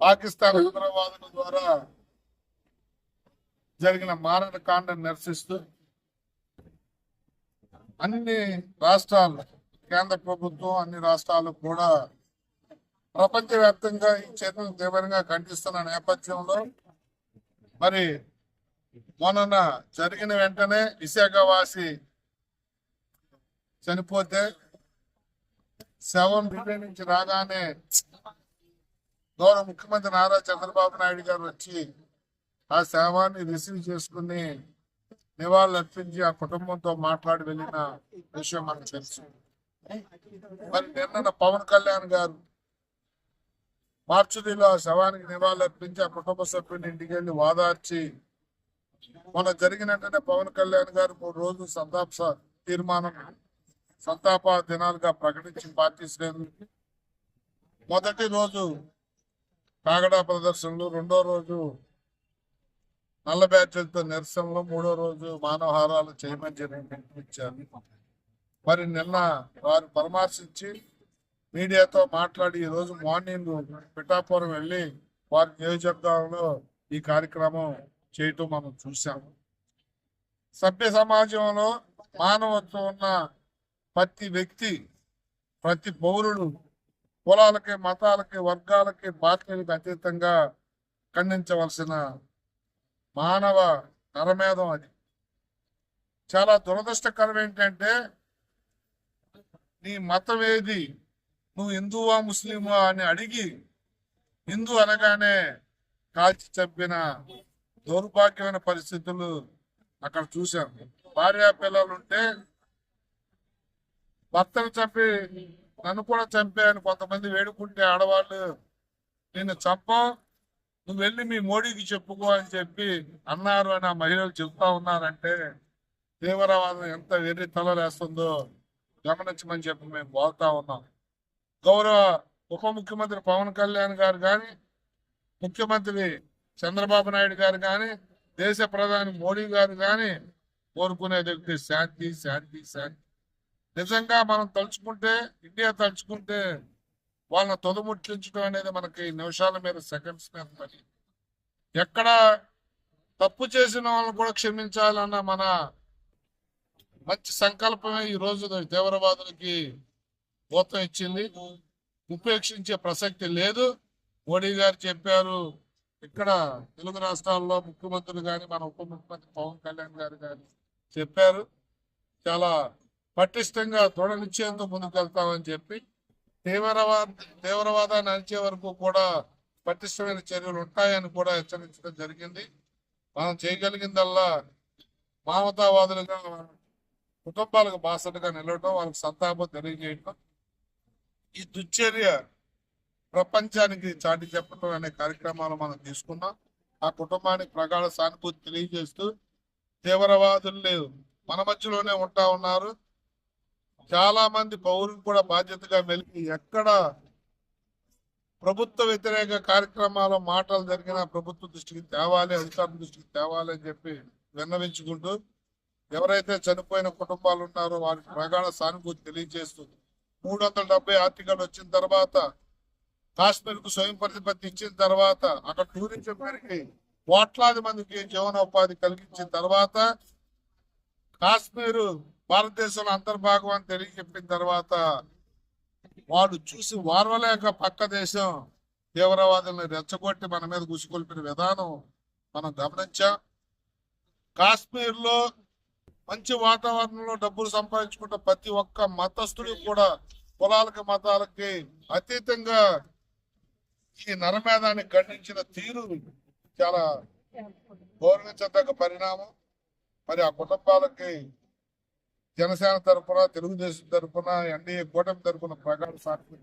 పాకిస్తాన్ ఉగ్రవాదుల ద్వారా జరిగిన మారణ కాండను నిరసిస్తూ అన్ని రాష్ట్రాలు కేంద్ర ప్రభుత్వం అన్ని రాష్ట్రాలు కూడా ప్రపంచవ్యాప్తంగా ఈ చర్యను తీవ్రంగా ఖండిస్తున్న నేపథ్యంలో మరి మొన్న జరిగిన వెంటనే విశాఖవాసి చనిపోతే శవం ఢిల్లీ నుంచి రాగానే గౌరవ ముఖ్యమంత్రి నారా చంద్రబాబు నాయుడు గారు వచ్చి ఆ శవాన్ని రిసీవ్ చేసుకుని నివాళులు అర్పించి ఆ కుటుంబంతో మాట్లాడి వెళ్ళిన విషయం మనకు తెలుసు. మరి నిన్న పవన్ కళ్యాణ్ గారు మార్చురీలో ఆ శవానికి నివాళులు అర్పించి ఆ కుటుంబ సభ్యుని ఇంటికి వెళ్ళి వాదార్చి మొన్న జరిగినట్టునే పవన్ కళ్యాణ్ గారు మూడు రోజులు సంతాప తీర్మానం సంతాప దినాలుగా ప్రకటించి పార్టీ శ్రేణులు. మొదటి రోజు కాగడా ప్రదర్శనలు రెండో రోజు నల్ల బ్యాటరీలతో నిరసనలు మూడో రోజు మానవహారాలు చేయమని చెప్పి మరి నిన్న వారు పరామర్శించి మీడియాతో మాట్లాడి ఈ రోజు మార్నింగ్ పిఠాపురం వెళ్ళి వారి నియోజకవర్గంలో ఈ కార్యక్రమం చేయటం మనం చూసాము సభ్య సమాజంలో మానవత్వం ఉన్న ప్రతి వ్యక్తి ప్రతి పౌరుడు కులాలకి మతాలకి వర్గాలకి పార్టీలకు అతీతంగా ఖండించవలసిన మానవ నరమేధం అది. చాలా దురదృష్టకరం ఏంటంటే నీ మతం ఏది నువ్వు హిందువా ముస్లిమా అని అడిగి హిందూ అనగానే కాల్చి చంపిన దౌర్భాగ్యమైన పరిస్థితులు అక్కడ చూశాం భార్య పిల్లలు ఉంటే భర్తను చంపి నన్ను కూడా చంపాను. కొంతమంది వేడుకుంటే ఆడవాళ్ళు నిన్ను చంపం నువ్వు వెళ్ళి మీ మోడీకి చెప్పుకో అని చెప్పి అన్నారు అని ఆ మహిళలు చెప్తా ఉన్నారంటే తీవ్రవాదం ఎంత వెర్రి తలలేస్తుందో గమనించమని చెప్పి మేము పోతా ఉన్నాం. గౌరవ ఉప ముఖ్యమంత్రి పవన్ కళ్యాణ్ గారు కానీ ముఖ్యమంత్రి చంద్రబాబు నాయుడు గారు కానీ దేశ ప్రధాని మోడీ గారు కానీ కోరుకునేది శాంతి శాంతి శాంతి. నిజంగా మనం తలుచుకుంటే ఇండియా తలుచుకుంటే వాళ్ళని తొదముట్లించడం అనేది మనకి నిమిషాల మీద సెకండ్స్ మీద పని. ఎక్కడ తప్పు చేసిన వాళ్ళని కూడా క్షమించాలన్న మన మంచి సంకల్పమే ఈ రోజు తీవ్రవాదులకి ఊతం ఇచ్చింది. ఉపేక్షించే ప్రసక్తి లేదు. మోడీ గారు చెప్పారు ఇక్కడ తెలుగు రాష్ట్రాల్లో ముఖ్యమంత్రులు కానీ మన ఉప ముఖ్యమంత్రి పవన్ కళ్యాణ్ గారు కానీ చెప్పారు. చాలా పటిష్టంగా తొడనిచ్చేందుకు ముందుకెళ్తామని చెప్పి తీవ్రవాద తీవ్రవాదాన్ని అణిచే వరకు కూడా పటిష్టమైన చర్యలు ఉంటాయని కూడా హెచ్చరించడం జరిగింది. మనం చేయగలిగిందల్లా మామతావాదులుగా కుటుంబాలకు బాసటగా నిలవడం వాళ్ళకి సంతాపం తెలియజేయటం ఈ దుశ్చర్య ప్రపంచానికి చాటి చెప్పడం అనే కార్యక్రమాలు మనం తీసుకున్నాం. ఆ కుటుంబానికి ప్రగాఢ సానుభూతి తెలియజేస్తూ తీవ్రవాదులు మన మధ్యలోనే ఉంటా ఉన్నారు. చాలా మంది పౌరులు కూడా బాధ్యతగా మెలిగి ఎక్కడ ప్రభుత్వ వ్యతిరేక కార్యక్రమాల మాటలు జరిగిన ప్రభుత్వ దృష్టికి తేవాలి అధికారుల దృష్టికి తేవాలి అని చెప్పి విన్నవించుకుంటూ ఎవరైతే చనిపోయిన కుటుంబాలు ఉన్నారో వారికి ప్రగాఢ సానుభూతి తెలియజేస్తూ మూడు వందల డెబ్బై ఆర్టికల్ వచ్చిన తర్వాత కాశ్మీర్కు స్వయం ప్రతిపత్తి ఇచ్చిన తర్వాత అక్కడ టూరిజం పెరిగి కోట్లాది మందికి జీవనోపాధి కలిగించిన తర్వాత కాశ్మీరు భారతదేశంలో అంతర్భాగం అని తెలియజెప్పిన తర్వాత వాడు చూసి వారవలేక పక్క దేశం తీవ్రవాదులను రెచ్చగొట్టి మన మీద గుసికొల్పిన విధానం మనం గమనించాం. కాశ్మీర్లో మంచి వాతావరణంలో డబ్బులు సంపాదించుకుంటే ప్రతి ఒక్క మతస్థుడికి కూడా కులాలకి మతాలకి అతీతంగా ఈ నరమేధాన్ని ఖండించిన తీరు చాలా గౌరవించదగ్గ పరిణామం. మరి ఆ కుటుంబాలకి జనసేన తరపున తెలుగుదేశం తరఫున ఎన్డీఏ కూటమి తరఫున ప్రగాఢ సాక్షి